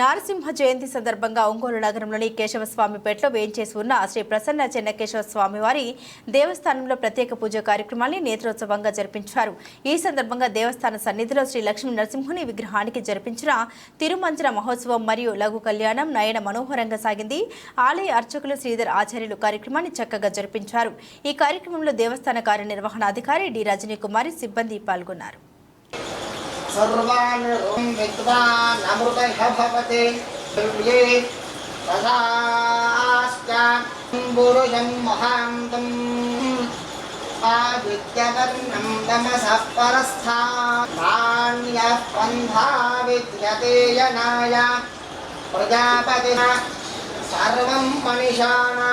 నారసింహ జయంతి సందర్భంగా ఒంగోలు నగరంలోని కేశవస్వామిపేటలో వేయించేసి ఉన్న శ్రీ ప్రసన్న చెన్నకేశవ స్వామి వారి దేవస్థానంలో ప్రత్యేక పూజ కార్యక్రమాన్ని నేత్రోత్సవంగా జరిపించారు. ఈ సందర్భంగా దేవస్థాన సన్నిధిలో శ్రీ లక్ష్మీ నరసింహుని విగ్రహానికి జరిపించిన తిరుమంజన మహోత్సవం మరియు లఘు కళ్యాణం నయన మనోహరంగా సాగింది. ఆలయ అర్చకులు శ్రీధర్ ఆచార్యులు కార్యక్రమాన్ని చక్కగా జరిపించారు. ఈ కార్యక్రమంలో దేవస్థాన కార్యనిర్వహణాధికారి డి. రజనీ కుమారి సిబ్బంది పాల్గొన్నారు. सर्वान् ॐ विद्वान् अमृतः भवति दिव्ये तथाश्च महान्तम्। आदित्यवर्णं तमसः परस्थान्यः पन्था विद्यते यनाय। प्रजापतिना सर्वं मनिषाणा।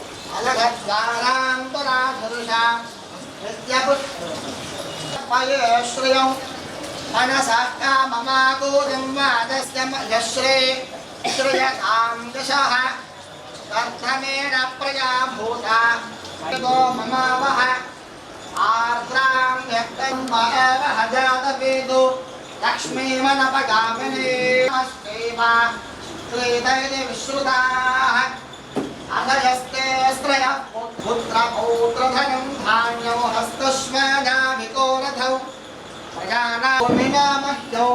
श्रियं मनसः काममाकूजं वादस्य यश्रे श्रियतां दिशः कर्धमेन प्रजा भूता मयो ममावह आर्द्रां व्यक्तं एव हजातवेदो लक्ष्मीमनपगामिनी अस्त्यैव त्रिदैति विश्रुताः अधयस्ते स्त्रयः पुत्रपौत्रधनं धान्यो हस्तश्वजाभिको रथौ प्रजानामिनामह्यौ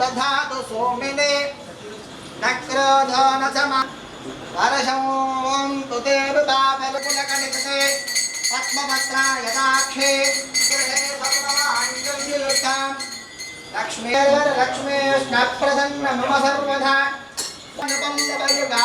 दधातु सोमिने न क्रोधो न समा वर्षं तु ते विपापलकुलकलिते पद्मपत्रा यदाक्षे गृहे सर्वमाञ्जलियुक्ताम् लक्ष्मीर्लक्ष्मीष्णप्रसन्न मम सर्वदा अनुपन्दवयुगा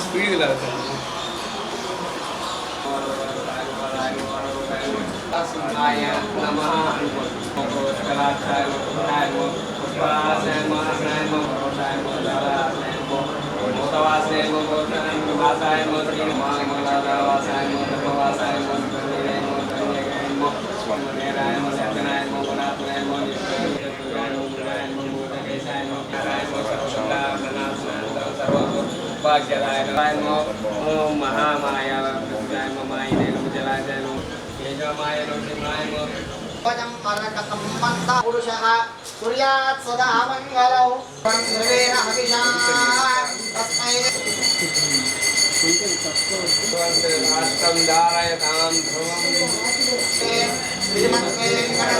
स्पीड दिला ोतवासाय मोतवासाय मोतवासाय मोतवासाय मोतवासाय ఉపాఖ్యదాయ నమో ఓం మహామాయ ప్రతిదాయ మాయనే నమ ధ్రువం శ్రీమద్ వెంకట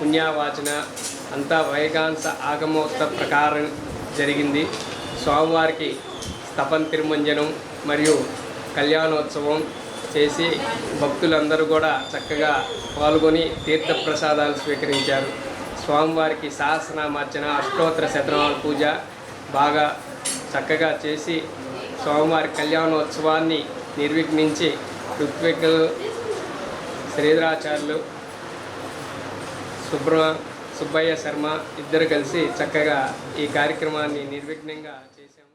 పుణ్యావాచన అంతా వైగాంస ఆగమోక్త ప్రకారం జరిగింది. స్వామివారికి స్తపన్ తిరుమంజనం మరియు కళ్యాణోత్సవం చేసి భక్తులందరూ కూడా చక్కగా పాల్గొని తీర్థప్రసాదాలు స్వీకరించారు. స్వామివారికి సహస్రనామార్చన అష్టోత్తర శతనామ పూజ బాగా చక్కగా చేసి స్వామివారి కళ్యాణోత్సవాన్ని నిర్విఘ్నించి ఋత్వికులు శ్రీధరాచార్యులు సుబ్ర సుబ్బయ్య శర్మ ఇద్దరు కలిసి చక్కగా ఈ కార్యక్రమాన్ని నిర్విఘ్నంగా చేశాము.